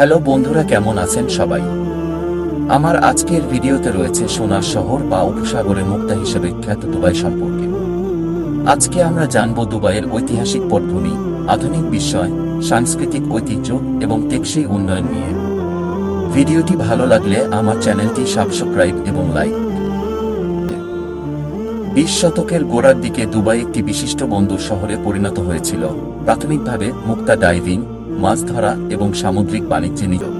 Hello বন্ধুরা, কেমন আছেন সবাই? আমার আজকের ভিডিওতে রয়েছে সোনার শহর বা উপসাগরের মুক্তা হিসেবে খ্যাত দুবাই সম্পর্কে। আজকে আমরা জানব দুবাইয়ের ঐতিহাসিক পটভূমি, আধুনিক বিষয়, সাংস্কৃতিক ঐতিহ্য এবং টেকসই উন্নয়ন নিয়ে। ভিডিওটি ভালো লাগলে আমার চ্যানেলটি সাবস্ক্রাইব এবং লাইক। বিশ শতকের গোড়ার দিকে দুবাই একটি বিশিষ্ট বন্দর শহরে পরিণত হয়েছিল। প্রাথমিকভাবে মুক্তা ডাইভিং মাছ ধরা এবং সামুদ্রিক বাণিজ্যে নিয়োগ।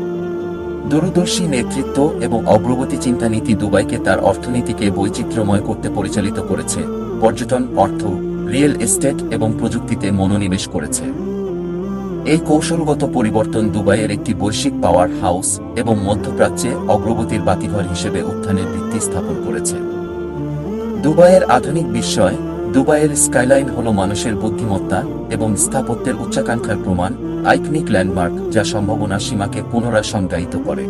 দূরদর্শী নেতৃত্ব এবং অগ্রগতি চিন্তানীতি দুবাইকে তার অর্থনীতিকে বৈচিত্র্যময় করতে পরিচালিত করেছে, পর্যটন, অর্থ, রিয়েল এস্টেট এবং প্রযুক্তিতে মনোনিবেশ করেছে। এই কৌশলগত পরিবর্তন দুবাইয়ের একটি বৈশ্বিক পাওয়ার হাউস এবং মধ্যপ্রাচ্যে অগ্রগতির বাতিঘর হিসেবে উত্থানের ভিত্তি স্থাপন করেছে। দুবাইয়ের আধুনিক বিস্ময় দুবাইয়ের স্কাইলাইন হল মানুষের বুদ্ধিমত্তা এবং স্থাপত্যের উচ্চাকাঙ্ক্ষার প্রমাণ, আইকনিক ল্যান্ডমার্ক, যা সম্ভাবনা সীমাকে পুনরায় সংজ্ঞায়িত করে।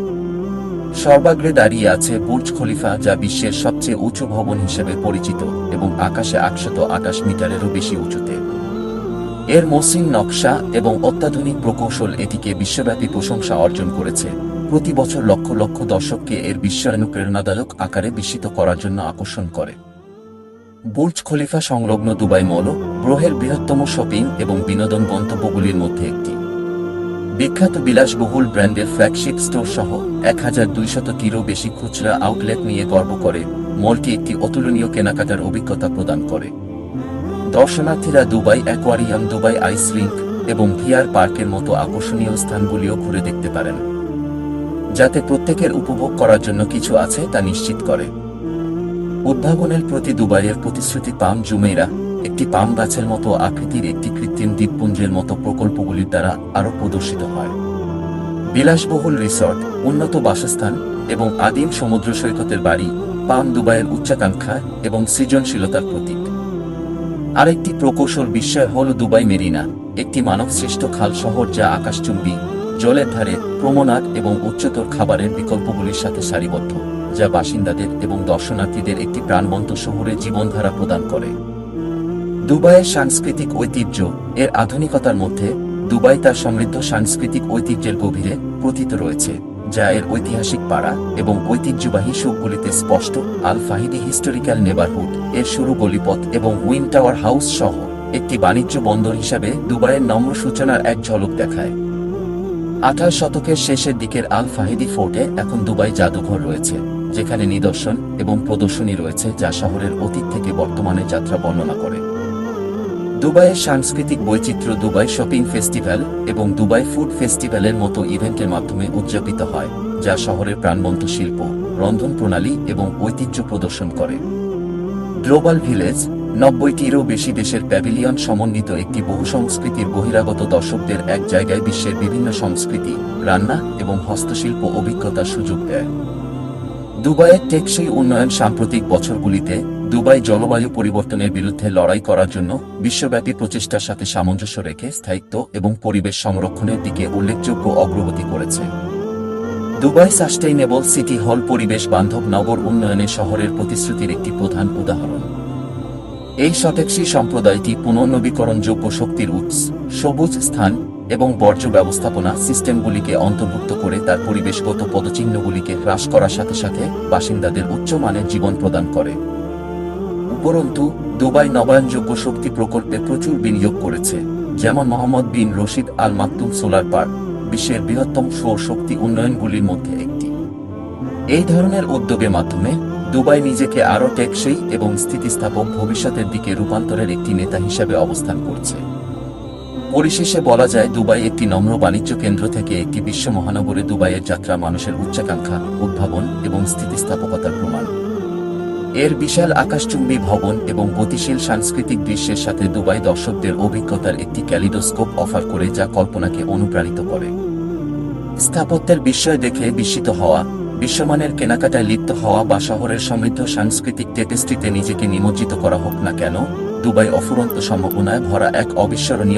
সর্বাগ্রে দাঁড়িয়ে আছে বুর্জ খলিফা, যা বিশ্বের সবচেয়ে উঁচু ভবন হিসেবে পরিচিত এবং আকাশে আটশত আকাশ মিটারেরও বেশি উঁচুতে। এর মসৃণ নকশা এবং অত্যাধুনিক প্রকৌশল এটিকে বিশ্বব্যাপী প্রশংসা অর্জন করেছে। প্রতি বছর লক্ষ লক্ষ দর্শককে এর বিশ্বায়ন প্রেরণাদায়ক আকারে বিস্মিত করার জন্য আকর্ষণ করে। বুর্জ খলিফা সংলগ্ন দুবাই মল, গ্রহের বৃহত্তম শপিং এবং বিনোদন গন্তব্যগুলির মধ্যে একটি। বিখ্যাত বিলাসবহুল ব্র্যান্ডের ফ্ল্যাগশিপ স্টোর সহ এক হাজার দুইশতটিরও বেশি খুচরা আউটলেট নিয়ে গর্ব করে, মলটি একটি অতুলনীয় কেনাকাটার অভিজ্ঞতা প্রদান করে। দর্শনার্থীরা Dubai aquarium, Dubai ice rink এবং ভিআর পার্কের মতো আকর্ষণীয় স্থানগুলিও ঘুরে দেখতে পারেন। যাতে প্রত্যেকের উপভোগ করার জন্য কিছু আছে তা নিশ্চিত করে। উদ্ভাবনের প্রতি দুবাইয়ের প্রতিশ্রুতি পাম জুমেইরা, একটি পাম গাছের মতো আকৃতির একটি কৃত্রিম দ্বীপপুঞ্জের মতো প্রকল্পগুলির দ্বারা আরও প্রদর্শিত হয়। বিলাসবহুল রিসর্ট, উন্নত বাসস্থান এবং আদিম সমুদ্র সৈকতের বাড়ি পাম দুবাইয়ের উচ্চাকাঙ্ক্ষা এবং সৃজনশীলতার প্রতীক। আরেকটি প্রকৌশল বিস্ময় হল দুবাই মেরিনা, একটি মানবসৃষ্ট খাল শহর যা আকাশচুম্বী, জলের ধারে প্রমনাদ এবং উচ্চতর খাবারের বিকল্পগুলির সাথে সারিবদ্ধ। যা বাসিন্দাদের এবং দর্শনার্থীদের একটি প্রাণবন্ত শহরে জীবনধারা প্রদান করে। দুবাইয়ের সাংস্কৃতিক ঐতিহ্য এর আধুনিকতার মধ্যে দুবাই তার সমৃদ্ধ সাংস্কৃতিক ঐতিহ্যের গভীরে প্রথিত রয়েছে, যা এর ঐতিহাসিক পাড়া এবং ঐতিহ্যবাহী সুখগুলিতে স্পষ্ট আল ফাহিদি হিস্টোরিক্যাল নেবারহুড এর শুরু গলিপথ এবং উইন টাওয়ার হাউস সহ একটি বাণিজ্য বন্দর হিসাবে দুবাইয়ের নম্র সূচনার এক ঝলক দেখায়। আঠাশ শতকের শেষের দিকের আল ফাহিদি ফোর্টে এখন দুবাই জাদুঘর রয়েছে। যেখানে নিদর্শন এবং প্রদর্শনী রয়েছে যা শহরের অতীত থেকে বর্তমানে যাত্রা বর্ণনা করে। দুবাইয়ের সাংস্কৃতিক বৈচিত্র্য দুবাই শপিং ফেস্টিভ্যাল এবং দুবাই ফুড ফেস্টিভ্যালের মতো ইভেন্টের মাধ্যমে উদযাপিত হয়, যা শহরের প্রাণবন্ত শিল্প, রন্ধন প্রণালী এবং ঐতিহ্য প্রদর্শন করে। গ্লোবাল ভিলেজ, নব্বইটিরও বেশি দেশের প্যাভিলিয়ন সমন্বিত একটি বহু সংস্কৃতির বহিরাগত দর্শকদের এক জায়গায় বিশ্বের বিভিন্ন সংস্কৃতি, রান্না এবং হস্তশিল্প অভিজ্ঞতার সুযোগ দেয়। দুবাইয়ের টেকসই উন্নয়ন সাম্প্রতিক বছরগুলিতে দুবাই জলবায়ু পরিবর্তনের বিরুদ্ধে লড়াই করার জন্য বিশ্বব্যাপী প্রচেষ্টার সাথে সামঞ্জস্য রেখে স্থায়িত্ব এবং পরিবেশ সংরক্ষণের দিকে উল্লেখযোগ্য অগ্রগতি করেছে। দুবাই সাস্টেইনেবল সিটি হল পরিবেশ বান্ধব নগর উন্নয়নে শহরের প্রতিশ্রুতির একটি প্রধান উদাহরণ। এই সটেক্সি সম্প্রদায়টি পুনর্নবীকরণযোগ্য শক্তির উৎস, সবুজ স্থান এবং বর্জ্য ব্যবস্থাপনা সিস্টেমগুলিকে অন্তর্ভুক্ত করে তার পরিবেশগত পদচিহ্নগুলিকে হ্রাস করার সাথে সাথে বাসিন্দাদের উচ্চমানের জীবন প্রদান করে। উপরন্তু, দুবাই নবায়নযোগ্য শক্তি প্রকল্পে প্রচুর বিনিয়োগ করেছে, যেমন Mohammed bin Rashid Al Maktoum solar park, বিশ্বের বৃহত্তম সৌর শক্তি উন্নয়নগুলির মধ্যে একটি। এই ধরনের উদ্যোগের মাধ্যমে দুবাই নিজেকে আরও টেকসই এবং স্থিতিস্থাপক ভবিষ্যতের দিকে রূপান্তরের একটি নেতা হিসেবে অবস্থান করছে। পরিশেষে বলা যায়, দুবাই একটি নম্র বাণিজ্য কেন্দ্র থেকে একটি বিশ্ব মহানগরে দুবাইয়ের যাত্রা মানুষের উচ্চাকাঙ্ক্ষা, উদ্ভাবন এবং স্থিতিস্থাপকতার প্রমাণ। এর বিশাল আকাশচুম্বী ভবন এবং গতিশীল সাংস্কৃতিক দৃশ্যের সাথে দুবাই দর্শকদের অভিজ্ঞতার একটি ক্যালিডোস্কোপ অফার করে যা কল্পনাকে অনুপ্রাণিত করে। স্থাপত্যের বিস্ময় দেখে বিস্মিত হওয়া বিশ্বমানের কেনাকাটায় লিপ্ত হওয়া বা শহরের সমৃদ্ধ সাংস্কৃতিক টেটেস্টিতে নিজেকে নিমজ্জিত করা হোক না কেন, দুবাই অফুরন্ত সম্ভাবনায় ভরা এক অবিস্মরণীয়